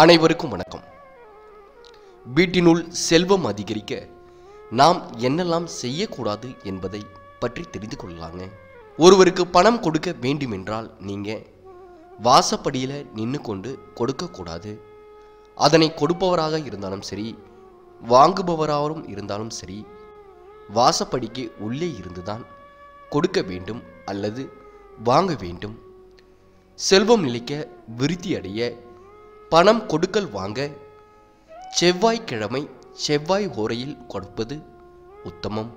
அனைவருக்கும் வணக்கம். வீட்டினுள் செல்வம் அதிகரிக்க நாம் என்னெல்லாம் செய்யக்கூடாது என்பதை பற்றி தெரிந்து கொள்ளலாங்க. ஒருவருக்கு பணம் கொடுக்க வேண்டுமென்றால் நீங்க வாசப்படியில் நின்று கொண்டு கொடுக்கக்கூடாது. அதனை கொடுப்பவராக இருந்தாலும் சரி வாங்குபவராகவும் இருந்தாலும் சரி வாசப்படிக்கு உள்ளே இருந்துதான் கொடுக்க வேண்டும் அல்லது வாங்க வேண்டும். செல்வம் நிலைக்க விருத்தி அடைய பணம் கொடுக்கல் வாங்க செவ்வாய்க்கிழமை செவ்வாய் ஓரையில் கொடுப்பது உத்தமம்.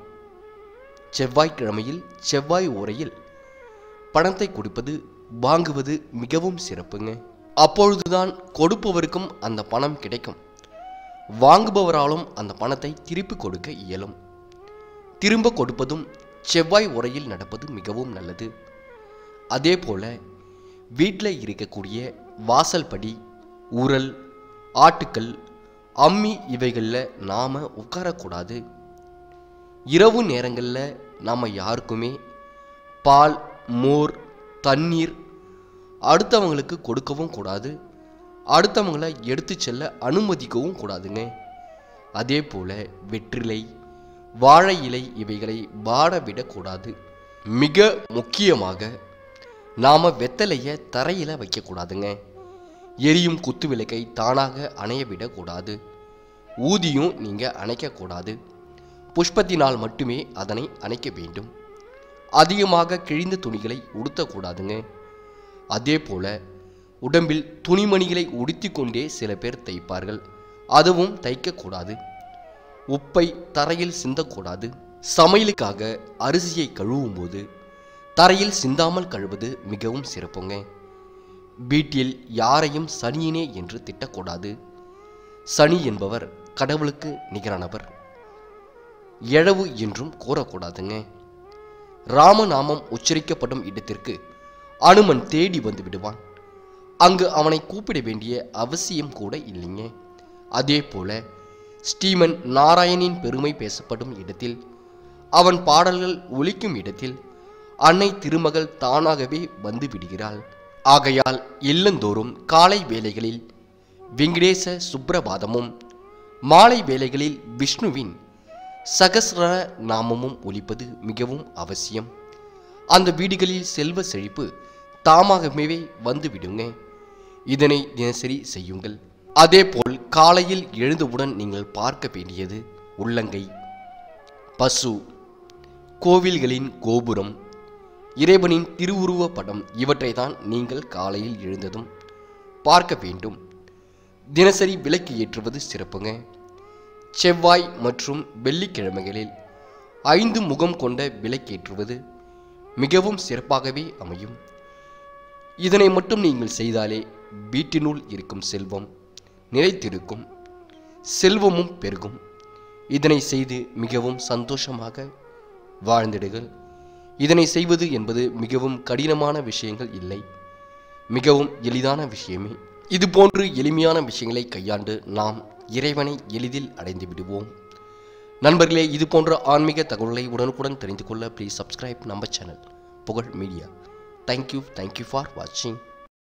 செவ்வாய்க்கிழமையில் செவ்வாய் ஓரையில் பணத்தை கொடுப்பது வாங்குவது மிகவும் சிறப்புங்க. அப்பொழுதுதான் கொடுப்பவருக்கும் அந்த பணம் கிடைக்கும். வாங்குபவராலும் அந்த பணத்தை திருப்பி கொடுக்க இயலும். திரும்ப கொடுப்பதும் செவ்வாய் உரையில் நடப்பது மிகவும் நல்லது. அதே போல் வீட்டில் இருக்கக்கூடிய வாசல்படி உரல் ஆட்டுக்கள் அம்மி இவைகளில் நாம் உட்காரக்கூடாது. இரவு நேரங்களில் நாம் யாருக்குமே பால் மோர் தண்ணீர் அடுத்தவங்களுக்கு கொடுக்கவும் கூடாது. அடுத்தவங்களை எடுத்து செல்ல அனுமதிக்கவும் கூடாதுங்க. அதே போல் வெற்றிலை வாழை இலை இவைகளை வாடவிடக்கூடாது மிக முக்கியமாக நாம் வெத்தலையை தரையில் வைக்கக்கூடாதுங்க. எரியும் குத்து விளக்கை தானாக அணைய விடக்கூடாது. ஊதியும் நீங்கள் அணைக்கக்கூடாது. புஷ்பத்தினால் மட்டுமே அதனை அணைக்க வேண்டும். அதிகமாக கிழிந்த துணிகளை உடுத்தக்கூடாதுங்க. அதே போல உடம்பில் துணிமணிகளை உடுத்தி கொண்டே சில பேர் தைப்பார்கள். அதுவும் தைக்கக்கூடாது. உப்பை தரையில் சிந்தக்கூடாது. சமையலுக்காக அரிசியை கழுவும் போது தரையில் சிந்தாமல் கழுவது மிகவும் சிறப்புங்க. வீட்டில் யாரையும் சனியினே என்று திட்டக்கூடாது. சனி என்பவர் கடவுளுக்கு நிகரானவர். எழவு என்றும் கூறக்கூடாதுங்க. ராமநாமம் உச்சரிக்கப்படும் இடத்திற்கு அனுமன் தேடி வந்து விடுவான். அங்கு அவனை கூப்பிட வேண்டிய அவசியம் கூட இல்லைங்க. அதே போல ஸ்ரீமன் நாராயணின் பெருமை பேசப்படும் இடத்தில் அவன் பாடல்கள் ஒலிக்கும் இடத்தில் அன்னை திருமகள் தானாகவே வந்து விடுகிறாள். ஆகையால் இல்லந்தோறும் காலை வேளைகளில் வெங்கடேச சுப்ரபாதமும் மாலை வேளைகளில் விஷ்ணுவின் சகஸ்ர நாமமும் ஒலிப்பது மிகவும் அவசியம். அந்த வீடுகளில் செல்வ செழிப்பு தாமாகவே வந்துவிடுங்க. இதனை தினசரி செய்யுங்கள். அதேபோல் காலையில் எழுந்தவுடன் நீங்கள் பார்க்க வேண்டியது உள்ளங்கை. பசு. கோவில்களின் கோபுரம் இறைவனின் திருவுருவ படம் இவற்றை தான் நீங்கள் காலையில் எழுந்ததும் பார்க்க வேண்டும். தினசரி விளக்கு ஏற்றுவது சிறப்புங்க. செவ்வாய் மற்றும் வெள்ளிக்கிழமைகளில் ஐந்து முகம் கொண்ட விளக்கேற்றுவது மிகவும் சிறப்பாகவே அமையும். இதனை மட்டும் நீங்கள் செய்தாலே வீட்டினுள் இருக்கும் செல்வம் நிலைத்திருக்கும் செல்வமும் பெருகும். இதனை செய்து மிகவும் சந்தோஷமாக வாழ்ந்திடுங்கள். இதனை செய்வது என்பது மிகவும் கடினமான விஷயங்கள் இல்லை. மிகவும் எளிதான விஷயமே. இது போன்று எளிமையான விஷயங்களை கையாண்டு நாம் இறைவனை எளிதில் அடைந்து விடுவோம். நண்பர்களே இது போன்ற ஆன்மீக தகவல்களை உடனுக்குடன் தெரிந்து கொள்ள ப்ளீஸ் சப்ஸ்கிரைப் நம்ம channel Pugazh media thank you thank you for வாட்சிங்